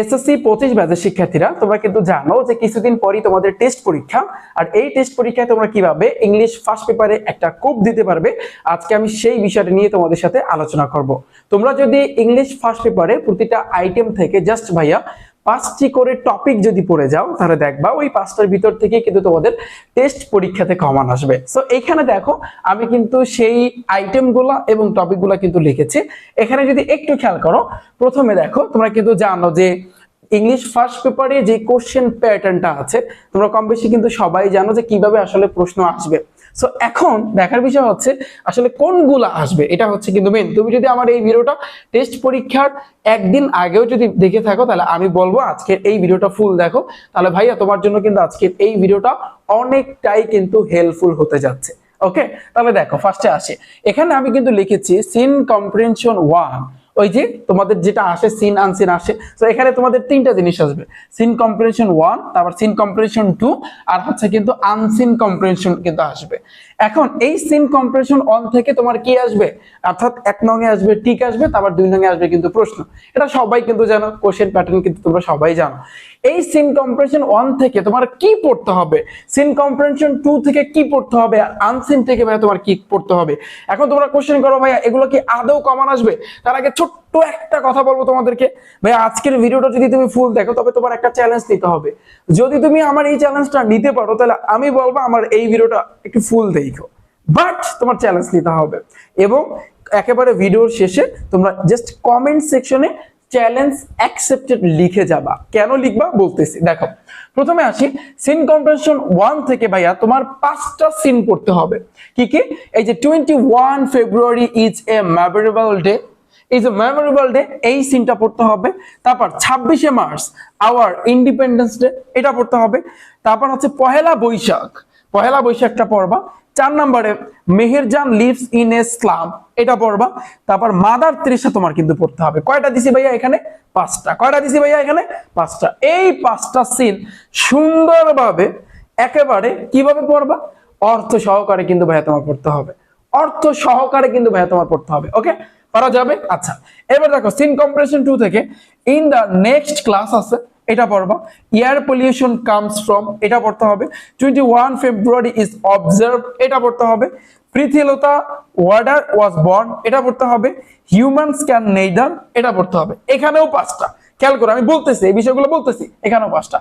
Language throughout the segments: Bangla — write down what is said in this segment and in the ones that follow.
এসএসসি পঁচিশ ব্যাচের শিক্ষার্থীরা, তোমরা কিন্তু জানো যে কিছুদিন পরই তোমাদের টেস্ট পরীক্ষা। আর এই টেস্ট পরীক্ষায় তোমরা কীভাবে ইংলিশ ফার্স্ট পেপারে একটা কোপ দিতে পারবে। আজকে আমি সেই বিষয়টা নিয়ে তোমাদের সাথে আলোচনা করব। তোমরা যদি ইংলিশ ফার্স্ট পেপারে প্রতিটা আইটেম থেকে জাস্ট ভাইয়া পাঁচটি করে টপিক যদি পড়ে যাও, তাহলে দেখবা ওই পাঁচটার ভিতর থেকে কিন্তু তোমাদের টেস্ট পরীক্ষাতে কমান আসবে। সো এখানে দেখো, আমি কিন্তু সেই আইটেমগুলো এবং টপিকগুলো কিন্তু লিখেছি। এখানে যদি একটু খেয়াল করো, প্রথমে দেখো, তোমরা কিন্তু জানো যে ইংলিশ ফার্স্ট পেপারে যে কোশ্চেন প্যাটার্নটা আছে, তোমরা কম বেশি কিন্তু সবাই জানো যে কীভাবে আসলে প্রশ্ন আসবে। সো এখন দেখার বিষয় হচ্ছে আসলে কোনগুলো আসবে? এটা হচ্ছে কিন্তু মেন তুমি যদি আমার এই ভিডিওটা টেস্ট পরীক্ষার একদিন আগেও যদি দেখে থাকো, তাহলে আমি বলব আজকের এই ভিডিওটা ফুল দেখো। তাহলে ভাইয়া, তোমার জন্য কিন্তু আজকের এই ভিডিওটা অনেকটাই কিন্তু হেল্পফুল হতে যাচ্ছে। ওকে তাহলে দেখো ফার্স্টে আসে। এখানে আমি কিন্তু লিখেছি সিন কম্প্রিহেনশন ওয়ান ওই যে তোমাদের যেটা আসে সিন আনসিন আসে। তো এখানে তোমাদের তিনটা জিনিস আসবে। সিন কম্প্রেশন ওয়ান তারপর সিন কম্প্রেশন টু আর হচ্ছে কিন্তু আনসিন কম্প্রেশন কিন্তু আসবে। এখন এই সিন কম্প্রেশন ওয়ান থেকে তোমার কি আসবে? অর্থাৎ এক নঙে আসবে টিক আসবে, তারপর দুই নঙে আসবে কিন্তু প্রশ্ন। এটা সবাই কিন্তু জানো কোশ্চেন প্যাটার্ন কিন্তু তোমরা সবাই জানো। এই সিন কম্প্রেশন ওয়ান থেকে তোমার কি পড়তে হবে? সিন কম্প্রেশন টু থেকে কি পড়তে হবে? আর আনসিন থেকে ভাইয়া তোমার কি পড়তে হবে? এখন তোমরা কোশ্চেন করো ভাইয়া, এগুলো কি আদৌ কমান আসবে? তার আগে ছোট্ট একটা কথা বলব তোমাদেরকে। ভাইয়া, আজকের ভিডিওটা যদি তুমি ফুল দেখো, তবে তোমার একটা চ্যালেঞ্জ নিতে হবে। যদি তুমি আমার এই চ্যালেঞ্জটা নিতে পারো, তাহলে আমি বলব আমার এই ভিডিওটা একটু ফুল দেখো। বাট তোমার চ্যালেঞ্জ নিতে হবে। এবং একেবারে ভিডিওর শেষে তোমরা জাস্ট কমেন্ট সেকশনে চ্যালেঞ্জ অ্যাকসেপ্টেড লিখে যাবা। কেন লিখবা? বলতেছি। দেখো, প্রথমে আসি সিন কম্প্রেশন ওয়ান থেকে ভাইয়া তোমার পাঁচটা সিন পড়তে হবে। কি কি? এই যে twenty one February is a memorable day is a memorable day এই সিনটা পড়তে হবে। তারপর ছাব্বিশে মার্চ আওয়ার ইন্ডিপেন্ডেন্স ডে এটা পড়তে হবে। তারপর হচ্ছে পহেলা বৈশাখ। পহেলা বৈশাখটা পড়বা। চার নম্বরে, Meherjan lives in a slum এটা পড়বা। তারপর মাদার ত্রিশা তোমার কিন্তু পড়তে হবে। কয়টা দিছি ভাইয়া এখানে? পাঁচটা। কয়টা দিছি ভাইয়া এখানে? পাঁচটা। এই পাঁচটা সিন সুন্দরভাবে একেবারে কীভাবে পড়বা? অর্থ সহকারে কিন্তু ভাইয়া তোমার পড়তে হবে। অর্থ সহকারে কিন্তু ভাইয়া তোমার পড়তে হবে। ওকে? পারা যাবে? আচ্ছা। এবার দেখো সিন কম্প্রেশন টু থেকে ইন দ্য নেক্সট ক্লাস আছে। এটা পড়বা। এয়ার পলিউশন কামস ফ্রম এটা পড়তে হবে। Twenty one February is observe এটা পড়তে হবে। পৃথিলতা ওয়ার্ডার ওয়াজ বর্ন এটা পড়তে হবে। হিউম্যানস ক্যান নেইডার এটা পড়তে হবে। এখানেও পাঁচটা। খেয়াল করো, আমি বলতেছি, এই বিষয়গুলো বলতেছি, এখানেও পাঁচটা।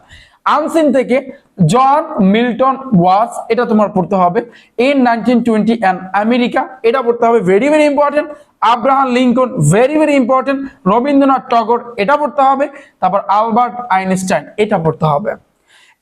আনসিন থেকে জন মিল্টন ওয়াজ, এটা তোমার পড়তে হবে। In nineteen twenty and America এটা পড়তে হবে very very important Abraham Lincoln very very important Rabindranath Tagore, এটা পড়তে হবে। তারপর আলবার্ট আইনস্টাইন, এটা পড়তে হবে।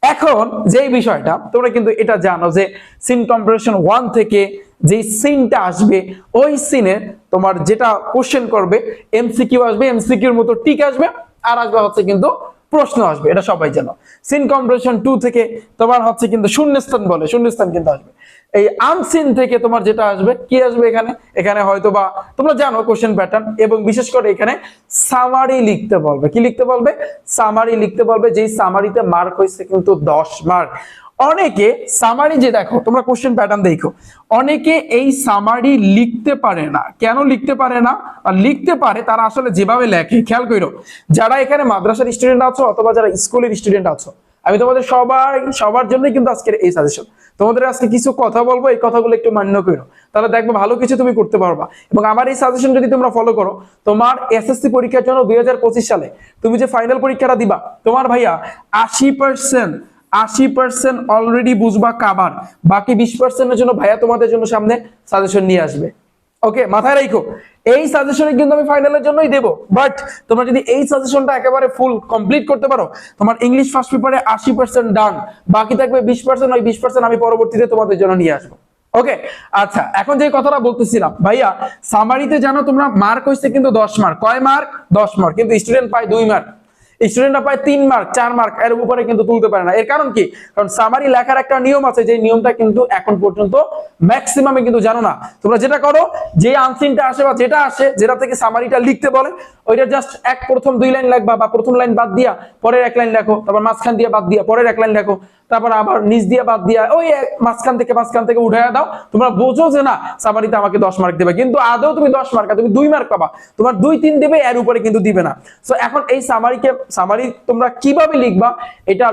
এখন, যেই বিষয়টা, তোমরা কিন্তু এটা জানো যে সিন কম্পারেশন ওয়ান থেকে যে সিনটা আসবে, ওই সিনে তোমার যেটা কোশ্চেন করবে এমসিকিউ আসবে এমসিকিউর মতো টিক আসবে। আর আসবে হচ্ছে কিন্তু প্রশ্ন আসবে, এটা সবাই জানো। সিন কম্প্রেশন টু থেকে তোমার হচ্ছে কিন্তু শূন্যস্থান বলে, শূন্যস্থান কিন্তু আসবে। এই আনসিন থেকে তোমার যেটা আসবে, কি আসবে এখানে? এখানে হয়তো বা তোমরা জানো কোশ্চেন প্যাটার্ন এবং বিশেষ করে এখানে সামারি লিখতে বলবে। কি লিখতে বলবে? সামারি লিখতে বলবে, যেই সামারিতে মার্ক হয়েছে কিন্তু দশ মার্ক অনেকে সামারি যে দেখো, তোমরা কোশ্চেন প্যাটার্ন দেখো। অনেকে এই সামারি লিখতে পারে না। কেন লিখতে পারে না? আর লিখতে পারে, তারা আসলে যেভাবে লেখে, খেয়াল করো। যারা এখানে মাদ্রাসার স্টুডেন্ট আছো অথবা যারা স্কুলের স্টুডেন্ট আছো, আমি তোমাদের সবাই, সবার জন্যই কিন্তু আজকের এই সাজেশন তোমাদের আজকে কিছু কথা বলব, এই কথাগুলো একটু মান্য করো। তাহলে দেখবে ভালো কিছু তুমি করতে পারবা। এবং আমার এই সাজেশন যদি তোমরা ফলো করো, তোমার এসএসসি পরীক্ষার জন্য দুই হাজার পঁচিশ সালে তুমি যে ফাইনাল পরীক্ষাটা দিবা, তোমার ভাইয়া আশি পার্সেন্ট আশি পার্সেন্ট অলরেডি বুঝবা কাবার। বাকি বিশ পার্সেন্টের জন্য ভাইয়া তোমাদের জন্য সামনে সাজেশন নিয়ে আসবে। ওকে মাথায় রাখো এই সাজেশনে কিন্তু আমি ফাইনালের জন্যই দেবো। বাট তোমরা যদি এই সাজেশনটা একেবারে ফুল কমপ্লিট করতে পারো, তোমার ইংলিশ ফার্স্ট পেপারে আশি পার্সেন্ট ডান বাকি থাকবে বিশ পার্সেন্ট ওই বিশ পার্সেন্ট আমি পরবর্তীতে তোমাদের জন্য নিয়ে আসব। ওকে আচ্ছা এখন যে কথাটা বলতেছিলাম, ভাইয়া সামারিতে জানো তোমরা মার্ক হয়েছে কিন্তু দশ মার্ক কয় মার্ক দশ মার্ক কিন্তু স্টুডেন্ট পায় দুই মার্ক স্টুডেন্টরা পায় তিন মার্ক চার মার্ক এর উপরে কিন্তু তুলতে পারে না। এর কারণ কি? কারণ সামারি লেখার একটা নিয়ম আছে যে নিয়মটা কিন্তু এখন পর্যন্ত ম্যাক্সিমামে কিন্তু জানো না। তোমরা যেটা করো যে আনসিনটা আসে বা যেটা আসে, যেটা থেকে সামারিটা লিখতে বলে, ওইটা জাস্ট এক প্রথম দুই লাইন লাগবা বা প্রথম লাইন বাদ দিয়া, পরের এক লাইন লেখো, তারপর মাঝখান দিয়ে বাদ দিয়া, পরের এক লাইন লেখো। তারপর আবার নিচ দিয়ে বাদ দিয়া ওই মাঝখান থেকে মাঝখান থেকে উঠাইয়া দাও। তোমরা বোঝো যে না সামারিতে আমাকে দশ মার্ক দেবে। কিন্তু আদৌ তুমি দশ মার্ক তুমি দুই মার্ক পাবা। তোমার দুই তিন দেবে, এর উপরে কিন্তু দিবে না। সো এখন এই সামারিকে সামারি তোমরা কীভাবে লিখবা, এটা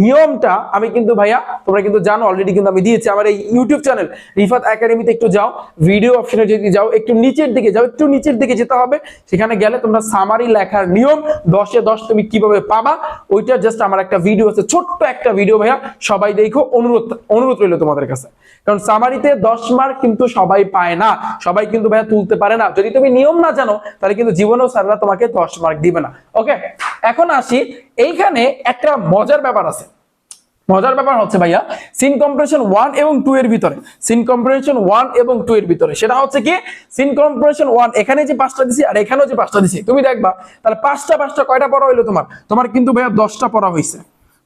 নিয়মটা আমি কিন্তু ভাইয়া, তোমরা কিন্তু জানো অলরেডি কিন্তু আমি দিয়েছি। আমার এই ইউটিউব চ্যানেল রিফাত একাডেমিতে একটু যাও। ভিডিও অপশনে যদি যাও, একটু নিচের দিকে যাও, একটু নিচের দিকে যেতে হবে। সেখানে গেলে তোমরা সামারি লেখার নিয়ম, দশে দশ তুমি কীভাবে পাবা, ওইটা জাস্ট আমার একটা ভিডিও আছে, ছোট্ট একটা ভিডিও ভাইয়া। সবাই দেখো, অনুরোধ অনুরোধ রইল তোমাদের কাছে। কারণ সামারিতে দশ মার্ক কিন্তু সবাই পায় না। সবাই কিন্তু ভাইয়া তুলতে পারে না। যদি তুমি নিয়ম না জানো, তাহলে কিন্তু জীবনেও স্যাররা তোমাকে দশ মার্ক দিবে না। ওকে এখন আসি, এইখানে একটা মজার ব্যাপার আছে। মজার ব্যাপার হচ্ছে ভাইয়া সিন কম্প্রেশন ওয়ান এবং টু এর ভিতরে। সিন কম্প্রেশন ওয়ান এবং টু এর ভিতরে। সেটা হচ্ছে কি সিন কম্প্রেশন ওয়ান এখানে যে পাঁচটা দিছি আর এখানেও যে পাঁচটা দিছি। তুমি দেখবা, তাহলে পাঁচটা পাঁচটা কয়টা পড়া হইল তোমার? তোমার কিন্তু ভাইয়া দশটা পড়া হয়েছে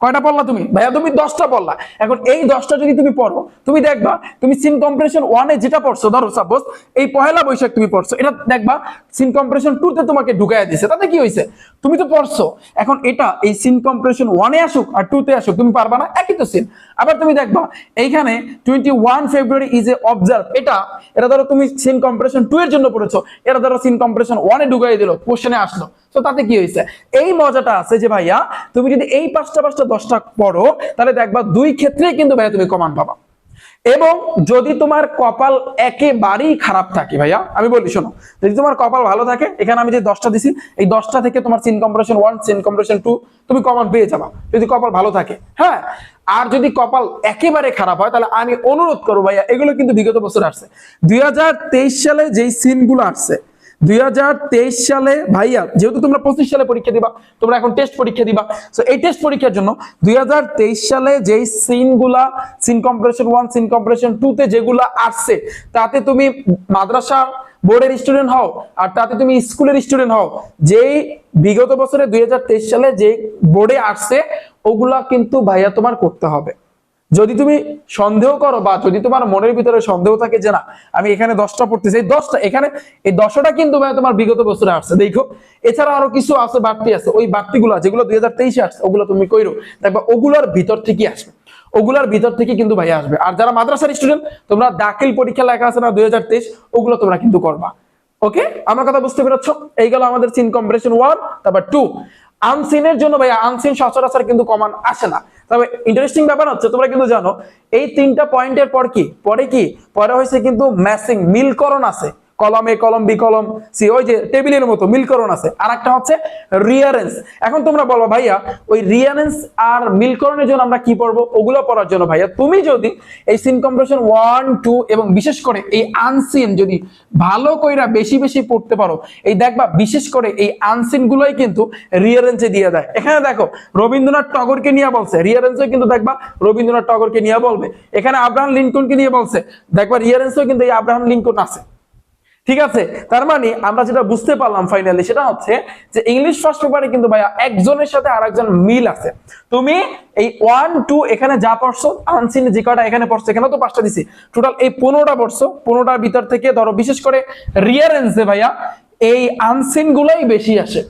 কয়টা পড়লা তুমি? ভাইয়া, তুমি দশটা পড়লা। এখন এই দশটা যদি তুমি পড়ো, তুমি দেখবা, তুমি সিন কম্প্রেশন ওয়ানে যেটা পড়ছো, ধরো সাপোজ এই পহেলা বৈশাখ তুমি পড়ছো, এটা দেখবা সিন কম্প্রেশন টুতে তোমাকে ঢুকাইয়া দিছে। তাতে কি হয়েছে তুমি তো পড়ছো। এখন এটা এই সিন কম্প্রেশন ওয়ানে আসুক আর টুতে আসুক, তুমি পারবা না? একই তো সিন আবার তুমি দেখবা, এইখানে twenty one February is a observe এটা এটা ধরো তুমি সিন কম্প্রেশন টু এর জন্য পড়েছো, এটা ধরো সিন কম্প্রেশন ওয়ানে ঢুকাই দিল কোশ্চেনে আসলো। তো তাতে কি হয়েছে এই মজাটা আছে যে ভাইয়া, তুমি যদি এই পাঁচটা পাঁচটা দশটা পড়ো, তাহলে দেখবা দুই ক্ষেত্রেই কিন্তু ভাইয়া তুমি কমান পাবা। এবং যদি তোমার কপাল একেবারেই খারাপ থাকে ভাইয়া, আমি বলি শোনো, যদি তোমার কপাল ভালো থাকে, এখানে আমি যে দশটা দিছি, এই দশটা থেকে তোমার scene compression one scene compression two তুমি কমান পেয়ে যাবা, যদি কপাল ভালো থাকে। হ্যাঁ? আর যদি কপাল একেবারে খারাপ হয়, তাহলে আমি অনুরোধ করব ভাইয়া, এগুলো কিন্তু বিগত বছর আসছে। দুই হাজার তেইশ সালে যেই সিনগুলো আসছে দুই হাজার তেইশ সালে ভাইয়া, যেহেতু তোমরা পঁচিশ সালে পরীক্ষা দিবা, তোমরা এখন টেস্ট পরীক্ষা দিবা। তো এই টেস্ট পরীক্ষার জন্য দুই হাজার তেইশ সালে যেই সিনগুলা scene compression one scene compression two তে যেগুলা আসছে, তাতে তুমি মাদ্রাসা বোর্ডের স্টুডেন্ট হও, আর তাতে তুমি স্কুলের স্টুডেন্ট হও, যেই বিগত বছরে দুই হাজার তেইশ সালে যে বোর্ডে আসছে, ওগুলা কিন্তু ভাইয়া তোমার করতে হবে। যদি তুমি সন্দেহ করো বা যদি তোমার মনের ভিতরে সন্দেহ থাকে যে না, আমি এখানে দশটা পড়তেছি এই দশটা, এখানে এই দশটা কিন্তু ভাই তোমার বিগত বছরে আসছে। দেখো, এছাড়া আরও কিছু আছে, বাড়তি আছে। ওই বাড়তিগুলো, যেগুলো দুই হাজার তেইশে আসছে, ওগুলো তুমি কইরো। দেখবা ওগুলোর ভিতর থেকে আসবে। ওগুলোর ভিতর থেকে কিন্তু ভাই আসবে। আর যারা মাদ্রাসার স্টুডেন্ট তোমরা দাখিল পরীক্ষা লেখা আছে না দুই হাজার তেইশ, ওগুলো তোমরা কিন্তু করবা। ওকে আমার কথা বুঝতে পেরেছ? এই গেল আমাদের সিন কম্পারেশন ওয়ান তারপর টু আনসিনের জন্য ভাই আনসিন সচরাচর কিন্তু কমান আসে না। তবে ইন্টারেস্টিং ব্যাপার হচ্ছে, তোমরা কিন্তু জানো, এই তিনটা পয়েন্টের পর কি? পরে কি? পরে হয়েছে কিন্তু ম্যাসিং মিলকরণ আছে। কলম এ, কলম বি, কলম সি, ওই যে টেবিলের মতো মিলকরণ আছে। আর একটা হচ্ছে রিয়ারেন্স এখন তোমরা বলো, ভাইয়া, ওই রিয়ারেন্স আর মিলকরণের জন্য আমরা কি পড়ব? ওগুলো পড়ার জন্য, ভাইয়া, তুমি যদি এই সিন কম্প্রেশন ওয়ান টু এবং বিশেষ করে এই আনসিন যদি ভালো কইরা বেশি বেশি পড়তে পারো, এই দেখবা বিশেষ করে এই আনসিন গুলোই কিন্তু রিয়ারেন্সে দিয়ে দেয়। এখানে দেখো, রবীন্দ্রনাথ টগরকে নিয়ে বলছে। রিয়ারেন্সে কিন্তু দেখবা রবীন্দ্রনাথ টগরকে নিয়ে বলবে। এখানে আব্রাহাম লিঙ্কনকে নিয়ে বলছে। দেখবা রিয়ারেন্সেও কিন্তু এই আব্রাহাম লিঙ্কন আছে। ঠিক আছে? তার মানে আমরা যেটা বুঝতে পারলাম ফাইনালি সেটা হচ্ছে যে ইংলিশ ফার্স্ট পেপারে কিন্তু ভাইয়া একজনের সাথে আরেকজন মিল আছে। তুমি এই ওয়ান টু এখানে যা পড়ছো আনসিন যে কটা এখানে পড়ছো এখানে তো পাঁচটা দিছি। টোটাল এই পনেরোটা পড়ছো, পনেরোটার ভিতর থেকে ধরো বিশেষ করে রিয়ারেন্সে ভাইয়া এই আনসিন গুলোই বেশি আসে।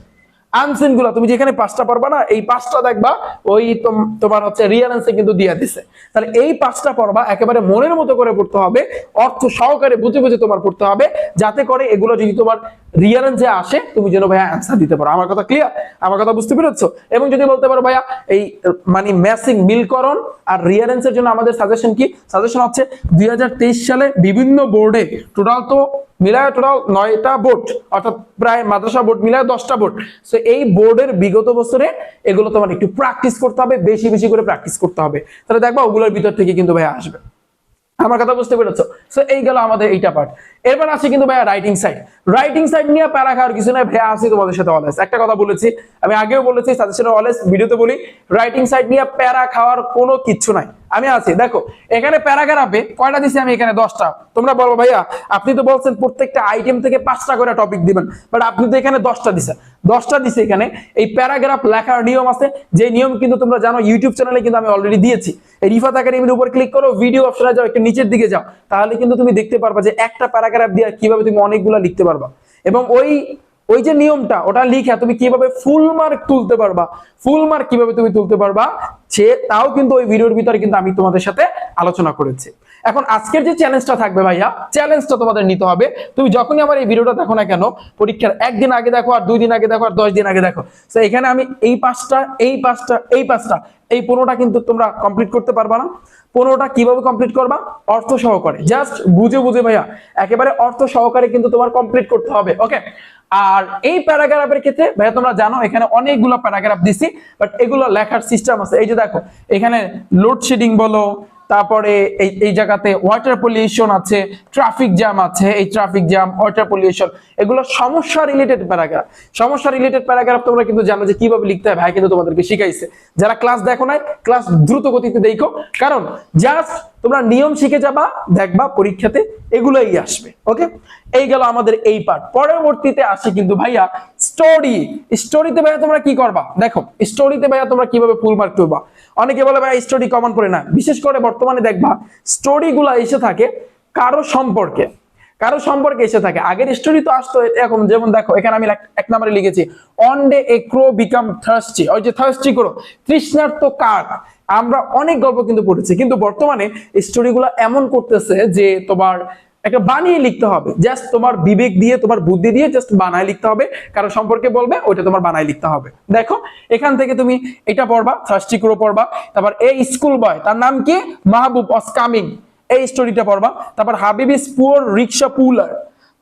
আনসিনগুলা তুমি যেখানে পাঁচটা পড়বা না, এই পাঁচটা দেখবা, ওই তোম- তোমার হচ্ছে রিয়ারেন্সে কিন্তু দিয়ে দিছে। তাহলে এই পাঁচটা পড়বা, একেবারে মনের মতো করে পড়তে হবে, অর্থ সহকারে বুঝে বুঝে তোমার পড়তে হবে, যাতে করে এগুলো যদি তোমার রিয়ারেন্সে আসে, তুমি যেন ভাইয়া অ্যান্সার দিতে পারো। আমার কথা ক্লিয়ার আমার কথা বুঝতে পেরেছ? এবং যদি বলতে পারো ভাইয়া, এই মানে ম্যাসিং মিলকরণ আর রিয়ারেন্সের জন্য আমাদের সাজেশন কি? সাজেশন হচ্ছে দুই হাজার তেইশ সালে বিভিন্ন বোর্ডে টোটাল তো মিলায় টোটাল নয়টা বোর্ড, অর্থাৎ প্রায় মাদ্রাসা বোর্ড মিলায় দশটা বোর্ড। সো এই বোর্ডের বিগত বছরে এগুলো তোমার একটু প্র্যাকটিস করতে হবে, বেশি বেশি করে প্র্যাকটিস করতে হবে। তাহলে দেখবা ওগুলোর ভিতর থেকে কিন্তু ভাই আসবে। আমার কথা বুঝতে পেরেছ? সো এই গেল আমাদের এইটা পার্ট এরপর আছে কিন্তু ভাইয়া রাইটিং সাইড রাইটিং সাইড নিয়ে প্যারা খাওয়ার কিছু নয় ভাইয়া আসি তোমাদের সাথে অলওয়েজ একটা কথা বলেছি, আমি আগেও বলেছি সাজেশন অলওয়েজ ভিডিওতে বলি রাইটিং সাইড নিয়ে প্যারা খাওয়ার কোনো কিচ্ছু নাই। আমি আছি। দেখো, এখানে প্যারাগ্রাফে কয়টা দিছি আমি এখানে? দশটা। তোমরা বলো ভাইয়া, আপনি তো বলছেন প্রত্যেকটা আইটেম থেকে পাঁচটা করে টপিক দিবেন বাট আপনি তো এখানে দশটা দিছেন। দশটা দিছে এখানে, এই প্যারাগ্রাফ লেখার নিয়ম আছে, যে নিয়ম কিন্তু তোমরা জানো ইউটিউব চ্যানেলে কিন্তু আমি অলরেডি দিয়েছি। এই রিফাত একাডেমির উপর ক্লিক করো ভিডিও অপশনে যাও, একটু নিচের দিকে যাও, তাহলে কিন্তু তুমি দেখতে পারবা যে একটা প্যারাগ্রাফ দিয়ে কীভাবে তুমি অনেকগুলা লিখতে পারবা। এবং ওই ওই যে নিয়মটা, ওটা লিখে, তুমি কীভাবে ফুল মার্ক তুলতে পারবা? ফুল মার্ক কীভাবে তুমি তুলতে পারবা? সে তাও কিন্তু ওই ভিডিওর ভিতরে কিন্তু আমি তোমাদের সাথে আলোচনা করেছি। এখন আজকের যে চ্যালেঞ্জটা থাকবে ভাইয়া চ্যালেঞ্জটা তোমাদের নিতে হবে। তুমি যখনই আমার এই ভিডিওটা দেখো না কেন, পরীক্ষার একদিন আগে দেখো, আর দুই দিন আগে দেখো, আর দশ দিন আগে দেখো। তো এখানে আমি এই পাঁচটা এই পাঁচটা এই পাঁচটা, এই পনেরোটা কিন্তু তোমরা কমপ্লিট করতে পারবা না। পনেরোটা কীভাবে কমপ্লিট করবা? অর্থ সহকারে। জাস্ট বুঝে বুঝে ভাইয়া, একেবারে অর্থ সহকারে কিন্তু তোমার কমপ্লিট করতে হবে ওকে আর এই প্যারাগ্রাফের ক্ষেত্রে, ভাইয়া, তোমরা জানো, এখানে অনেকগুলো প্যারাগ্রাফ দিছি বাট এগুলো লেখার সিস্টেম আছে। এই যে দেখো, এখানে লোডশেডিং বলো তারপরে এই এই জায়গাতে ওয়াটার পলিউশন আছে ট্রাফিক জ্যাম আছে, এই ট্রাফিক জ্যাম ওয়াটার পলিউশন এগুলো সমস্যা রিলেটেড প্যারাগ্রাফ সমস্যা রিলেটেড প্যারাগ্রাফ তোমরা কিন্তু জানো যে কীভাবে লিখতে হয়, ভাই কিন্তু তোমাদেরকে শিখাইছে। যারা ক্লাস দেখো নাই ক্লাস দ্রুত গতিতে দেখো। কারণ জাস্ট তোমরা নিয়ম শিখে যাবা, দেখবা, পরীক্ষাতে এগুলোই আসবে ওকে এই গেল আমাদের এই পার্ট পরবর্তীতে আসে কিন্তু ভাইয়া স্টোরি স্টোরিতে ভাইয়া তোমরা কি করবা? দেখো স্টোরিতে ভাইয়া তোমরা কীভাবে ফুল মার্ক করবা অনেকে বলে ভাইয়া স্টোরি কমন পড়ে না। বিশেষ করে বর্তমানে দেখবা স্টোরি গুলা এসে থাকে কারও সম্পর্কে। কারও সম্পর্কে এসে থাকে। আগের স্টোরি তো আসতো এরকম যেমন দেখো, এখানে আমি এক- নম্বরে লিখেছি one day a crow become thirsty ওই যে থার্স্টি করো, তৃষ্ণার্ত কাক। আমরা অনেক গল্প কিন্তু পড়েছি, কিন্তু বর্তমানে স্টোরিগুলো এমন করতেছে যে তোমার একটা বানিয়ে লিখতে হবে। জাস্ট তোমার বিবেক দিয়ে, তোমার বুদ্ধি দিয়ে জাস্ট বানায় লিখতে হবে। কারও সম্পর্কে বলবে, ওইটা তোমার বানায় লিখতে হবে। দেখো, এখান থেকে তুমি এটা পড়বা থার্স্টি ক্রো পড়বা। তারপর এই স্কুল বয় তার নাম কি? মাহবুব অস কামিং এই স্টোরিটা পড়বা। তারপর হাবিব ইস পুয়ার রিক্সা পুলার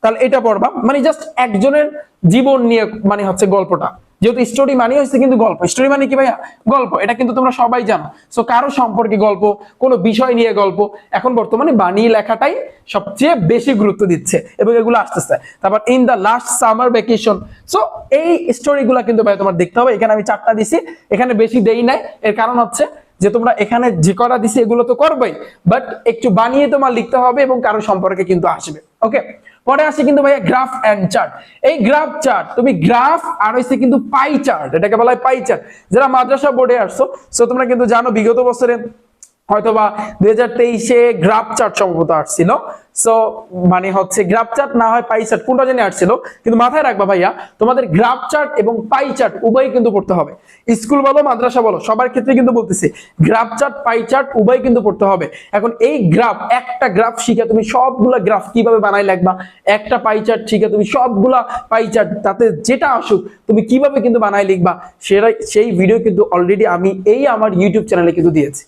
তাহলে এটা পড়বা। মানে জাস্ট একজনের জীবন নিয়ে মানে হচ্ছে গল্পটা। যেহেতু স্টোরি মানে হচ্ছে কিন্তু গল্প। স্টোরি মানে কি ভাইয়া? গল্প। এটা কিন্তু তোমরা সবাই জানো। সো কারও সম্পর্কে গল্প, কোনো বিষয় নিয়ে গল্প, এখন বর্তমানে বানিয়ে লেখাটাই সবচেয়ে বেশি গুরুত্ব দিচ্ছে এবং এগুলো আসতেছে। তারপর in the last summer vacation so এই স্টোরিগুলো কিন্তু ভাই তোমার দেখতে হবে। এখানে আমি চারটা দিছি। এখানে বেশি দেই নাই। এর কারণ হচ্ছে যে তোমরা এখানে যে করা দিছি এগুলো তো করবেই বাট একটু বানিয়ে তোমার লিখতে হবে এবং কারও সম্পর্কে কিন্তু আসবে। ওকে পরে আসে কিন্তু ভাইয়া গ্রাফ এন্ড চার্ট এই গ্রাফ চার্ট তুমি গ্রাফ আর হইছে কিন্তু পাই চার্ট এটাকে বলা হয় পাই চার্ট যারা মাদ্রাসা বোর্ডে আসছো সো তোমরা কিন্তু জানো বিগত বছরে হয়তোবা দুই হাজার তেইশে গ্রাফ চার্ট সম্ভবত আসছিল। সো মানে হচ্ছে গ্রাফ চার্ট না হয় পাই চার্ট কোনটা জানি আসছিল। কিন্তু মাথায় রাখবা ভাইয়া, তোমাদের গ্রাফ চার্ট এবং পাই চার্ট উভয় কিন্তু পড়তে হবে। স্কুল বলো, মাদ্রাসা বলো, সবার ক্ষেত্রে কিন্তু বলতেছি গ্রাফ চার্ট পাই চার্ট উভয় কিন্তু পড়তে হবে। এখন এই গ্রাফ একটা গ্রাফ শিখে তুমি সবগুলা গ্রাফ কীভাবে বানাই লাগবা একটা পাই চার্ট শিখে তুমি সবগুলা পাই চার্ট তাতে যেটা আসুক, তুমি কীভাবে কিন্তু বানাই লিখবা, সেটাই, সেই ভিডিও কিন্তু অলরেডি আমি এই আমার ইউটিউব চ্যানেলে কিন্তু দিয়েছি।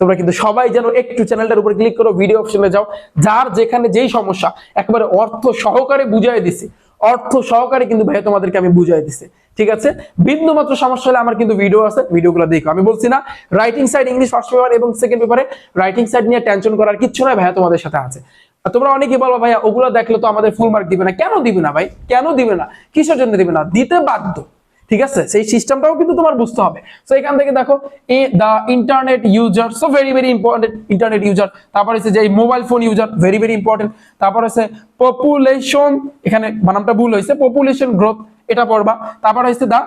তোমরা কিন্তু সবাই যেন একটু চ্যানেলটার উপর ক্লিক করো ভিডিও অপশনে যাও। যার যেখানে যেই সমস্যা, একেবারে অর্থ সহকারে বুঝাই দিছি। অর্থ সহকারে কিন্তু ভাই তোমাদেরকে আমি বুঝাই দিছি। ঠিক আছে? বিন্দু মাত্র সমস্যা হলে আমার কিন্তু ভিডিও আছে ভিডিওগুলো দেখো। আমি বলছি না writing side English first paper এবং সেকেন্ড পেপারে রাইটিং সাইড নিয়ে টেনশন করার কিচ্ছু নয় ভাইয়া তোমাদের সাথে আছে। তোমরা অনেকেই বলো, ভাইয়া, ওগুলো দেখলে তো আমাদের ফুল মার্ক দিবে না। কেন দিবে না ভাই? কেন দিবে না? কিসের জন্য দিবে না? দিতে বাধ্য। ঠিক আছে? সেই সিস্টেমটাও কিন্তু তোমার বুঝতে হবে। সো এখান থেকে দেখো, a the internet user so very very important internet user তারপর হচ্ছে যে mobile phone user very very important তারপর হচ্ছে পপুলেশন এখানে বানামটা ভুল হয়েছে পপুলেশন গ্রোথ এটা পড়বা। তারপর হচ্ছে দা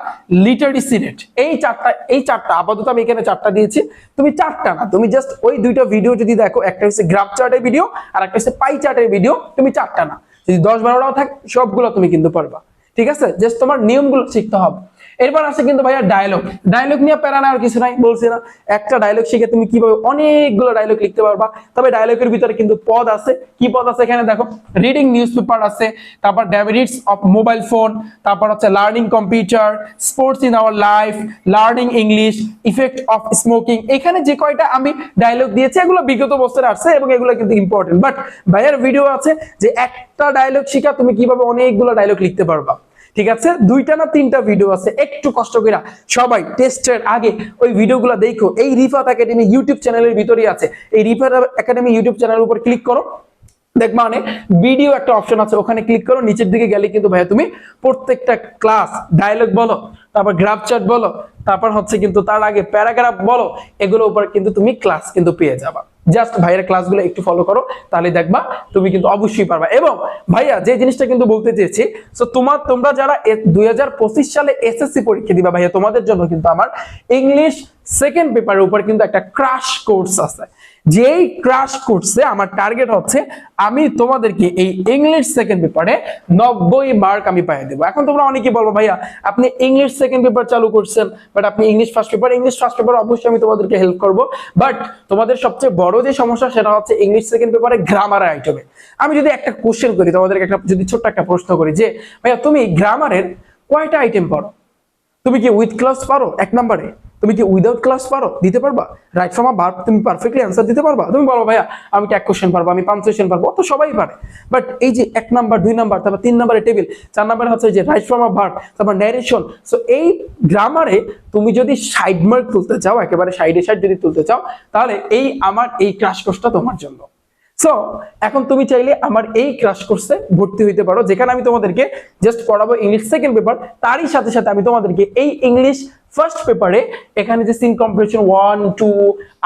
লিটারেসি রেট এই চারটা এই চারটা, আপাতত আমি এখানে চারটা দিয়েছি। তুমি চারটা না, তুমি জাস্ট ওই দুইটা ভিডিও যদি দেখো, একটা হচ্ছে গ্রাফ চার্টের ভিডিও আর একটা হচ্ছে পাই চার্টের ভিডিও তুমি চারটা না। যদি দশ বারোটাও থাকে, সবগুলো তুমি কিন্তু পারবা ঠিক আছে? জাস্ট তোমার নিয়মগুলো শিখতে হবে। এরপর আসে কিন্তু ভাইয়া ডায়লগ ডায়লগ নিয়ে প্যারা নেওয়ার কিছু নাই, বলছি না। একটা ডায়লগ শিখে তুমি কীভাবে অনেকগুলো ডায়লগ লিখতে পারবা। তবে ডায়লগের ভিতরে কিন্তু পদ আছে। কি পদ আছে এখানে দেখো? রিডিং নিউজ পেপার আছে, তারপর ডেমেরিটস অফ মোবাইল ফোন তারপর হচ্ছে learning computer sports in our life learning English effect of smoking এখানে যে কয়টা আমি ডায়লগ দিয়েছি, এগুলো বিগত বছরে আসছে এবং এগুলো কিন্তু ইম্পর্টেন্ট বাট ভাইয়ার ভিডিও আছে যে একটা ডায়লগ শিখা তুমি কীভাবে অনেকগুলো ডায়লগ লিখতে পারবা। ঠিক আছে? দুইটা না তিনটা ভিডিও আছে, একটু কষ্ট করে সবাই টেস্টের আগে ওই ভিডিওগুলো দেখো। এই রিফাত একাডেমি ইউটিউব চ্যানেলের ভিতরেই আছে। এই রিফাত একাডেমি ইউটিউব চ্যানেলের উপর ক্লিক করো। দেখবা মানে ভিডিও একটা অপশন আছে, ওখানে ক্লিক করো, নিচের দিকে গেলে কিন্তু ভাইয়া তুমি প্রত্যেকটা ক্লাস ডায়লগ বলো, তারপর গ্রাফ চার্ট বলো, তারপর হচ্ছে কিন্তু তার আগে প্যারাগ্রাফ বলো এগুলো উপর কিন্তু তুমি ক্লাস কিন্তু পেয়ে যাবা। জাস্ট ভাইয়ের ক্লাসগুলো একটু ফলো করো, তাহলে দেখবা তুমি কিন্তু অবশ্যই পারবা। এবং ভাইয়া, যে জিনিসটা কিন্তু বলতে চেয়েছি সো তোমার, তোমরা যারা দুই হাজার পঁচিশ সালে এসএসসি পরীক্ষা দিবা ভাইয়া, তোমাদের জন্য কিন্তু আমার ইংলিশ সেকেন্ড পেপারের উপর কিন্তু একটা ক্রাশ কোর্স আছে। যেই ক্রাশ করছে, আমার টার্গেট হচ্ছে, আমি তোমাদেরকে এই ইংলিশ সেকেন্ড পেপারে নব্বই মার্ক আমি পাই দেবো। এখন তোমরা অনেকেই বলব, ভাইয়া, আপনি ইংলিশ সেকেন্ড পেপার চালু করছেন বাট আপনি English first paper English first paper অবশ্যই আমি তোমাদেরকে হেল্প করব। বাট তোমাদের সবচেয়ে বড় যে সমস্যা, সেটা হচ্ছে ইংলিশ সেকেন্ড পেপারে গ্রামার আইটেমে আমি যদি একটা কোশ্চেন করি, তোমাদেরকে একটা, যদি ছোট্ট একটা প্রশ্ন করি যে, ভাইয়া, তুমি গ্রামারের কয়টা আইটেম পড়ো? তুমি কি উইথ ক্লাস পারো এক নম্বরে তুমি কি উইদাউট ক্লাস পারো? দিতে পারবা? রাইট ফ্রম ভার্ব তুমি পারফেক্টলি অ্যান্সার দিতে পারবা? তুমি বলো, ভাইয়া, আমি এক কোশ্চেন পারব? আমি পাঁচ কোশ্চেন পারব? তো সবাই পারে। বাট এই যে এক নাম্বার দুই নাম্বার তারপর তিন নাম্বারের টেবিল চার নাম্বার হচ্ছে যে রাইট ফ্রম ভার্ব তারপর ন্যারেশন সো এই গ্রামারে তুমি যদি সাইড মার্ক তুলতে চাও, একেবারে সাইডে সাইড যদি তুলতে চাও, তাহলে এই আমার এই ক্রাশ কোর্সটা তোমার জন্য। সো এখন তুমি চাইলে আমার এই ক্রাশ কোর্সে ভর্তি হইতে পারো। যেখানে আমি তোমাদেরকে জাস্ট পড়াবো ইংলিশ সেকেন্ড পেপার তারই সাথে সাথে আমি তোমাদেরকে এই ইংলিশ ফার্স্ট পেপারে এখানে যে seen competition one two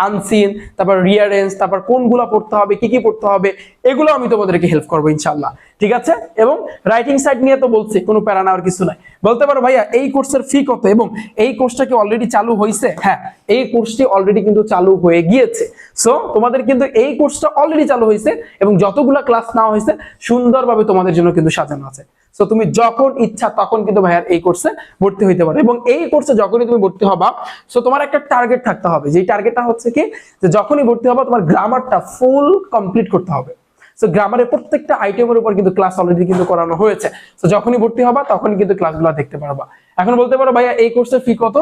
unseen তারপর রিয়ারেন্স তারপর কোনগুলো পড়তে হবে, কি কি পড়তে হবে, এগুলো আমি তোমাদেরকে হেল্প করব ইনশাল্লাহ ঠিক আছে? এবং রাইটিং সাইড নিয়ে তো বলছি, কোনো প্যারা নেওয়ার কিছু নাই। বলতে পারো ভাইয়া, এই কোর্সের ফি কত? এবং এই কোর্সটা কি অলরেডি চালু হয়েছে হ্যাঁ এই কোর্সটি অলরেডি কিন্তু চালু হয়ে গিয়েছে। সো তোমাদের কিন্তু এই কোর্সটা অলরেডি চালু হয়েছে এবং যতগুলা ক্লাস নেওয়া হয়েছে সুন্দরভাবে তোমাদের জন্য কিন্তু সাজানো আছে। সো তুমি যখন ইচ্ছা তখন কিন্তু ভাইয়ার এই কোর্সে ভর্তি হইতে পারো। এবং এই কোর্সে যখনই তুমি ভর্তি হবা সো তোমার একটা টার্গেট থাকতে হবে। যেই টার্গেটটা হচ্ছে কি, যে যখনই ভর্তি হবা, তোমার গ্রামারটা ফুল কমপ্লিট করতে হবে। সো গ্রামারের প্রত্যেকটা আইটেমের উপর কিন্তু ক্লাস অলরেডি কিন্তু করানো হয়েছে। সো যখনই ভর্তি হবা, তখনই কিন্তু ক্লাসগুলো দেখতে পারবা। এখন বলতে পারো ভাইয়া, এই কোর্সের ফি কত?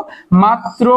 মাত্র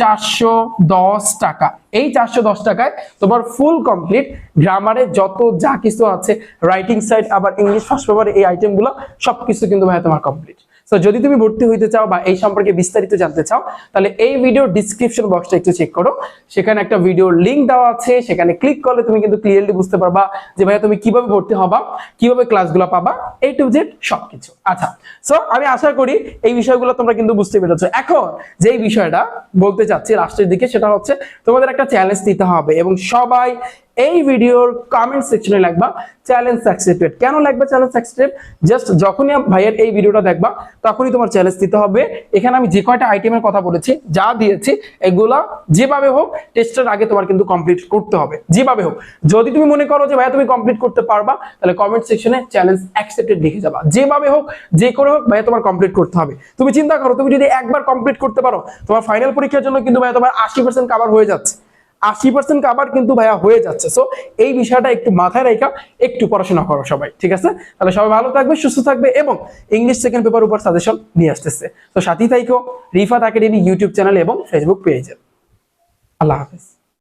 চারশো দশ টাকা। এই চারশো দশ টাকায় তোমার ফুল কমপ্লিট গ্রামারে যত যা কিছু আছে রাইটিং সাইড আবার ইংলিশ ফার্স্ট পেপার এই আইটেমগুলো সবকিছু কিন্তু ভাইয়া তোমার কমপ্লিট সো যদি তুমি ভর্তি হইতে চাও বা এই সম্পর্কে বিস্তারিত জানতে চাও, তাহলে এই ভিডিও ডিসক্রিপশন বক্সটা একটু চেক করো। সেখানে একটা ভিডিও লিংক দেওয়া আছে, সেখানে ক্লিক করলে তুমি কিন্তু ক্লিয়ারলি বুঝতে পারবা যে ভাইয়া তুমি কীভাবে ভর্তি হবা, কীভাবে ক্লাসগুলো পাবা এ টু জেড সবকিছু। আচ্ছা সো আমি আশা করি এই বিষয়গুলো তোমরা কিন্তু বুঝতে পেরেছ। এখন যেই বিষয়টা বলতে চাচ্ছি লাস্টের দিকে, সেটা হচ্ছে তোমাদের একটা চ্যালেঞ্জ দিতে হবে এবং সবাই এই ভিডিওর কমেন্ট সেকশনে লিখবা চ্যালেঞ্জ অ্যাকসেপ্টেড কেন লিখবা চ্যালেঞ্জ অ্যাকসেপ্টেড জাস্ট যখনই ভাইয়ের এই ভিডিওটা দেখবা, তখনই তোমার চ্যালেঞ্জ দিতে হবে। এখানে আমি যে কয়টা আইটেমের কথা বলেছি, যা দিয়েছি, এগুলা যেভাবে হোক টেস্টের আগে তোমার কিন্তু কমপ্লিট করতে হবে। যেভাবে হোক। যদি তুমি মনে করো যে, ভাইয়া, তুমি কমপ্লিট করতে পারবা, তাহলে কমেন্ট সেকশনে চ্যালেঞ্জ অ্যাকসেপ্টেড লিখে যাবা। যেভাবে হোক, যে করে হোক, ভাইয়া, তোমার কমপ্লিট করতে হবে। তুমি চিন্তা করো, তুমি যদি একবার কমপ্লিট করতে পারো, তোমার ফাইনাল পরীক্ষার জন্য কিন্তু ভাইয়া, তোমার আশি পার্সেন্ট কাভার হয়ে যাচ্ছে। আশি পার্সেন্ট কাবার কিন্তু ভাইয়া হয়ে যাচ্ছে। সো এই বিষয়টা একটু মাথায় রেখা একটু পড়াশোনা করো সবাই, ঠিক আছে? তাহলে সবাই ভালো থাকবে, সুস্থ থাকবে এবং ইংলিশ সেকেন্ড পেপার উপর সাজেশন নিয়ে আসতেছে। তো সাথী তাইকো রিফাত একাডেমি ইউটিউব চ্যানেল এবং ফেসবুক পেজে আল্লাহ হাফিজ।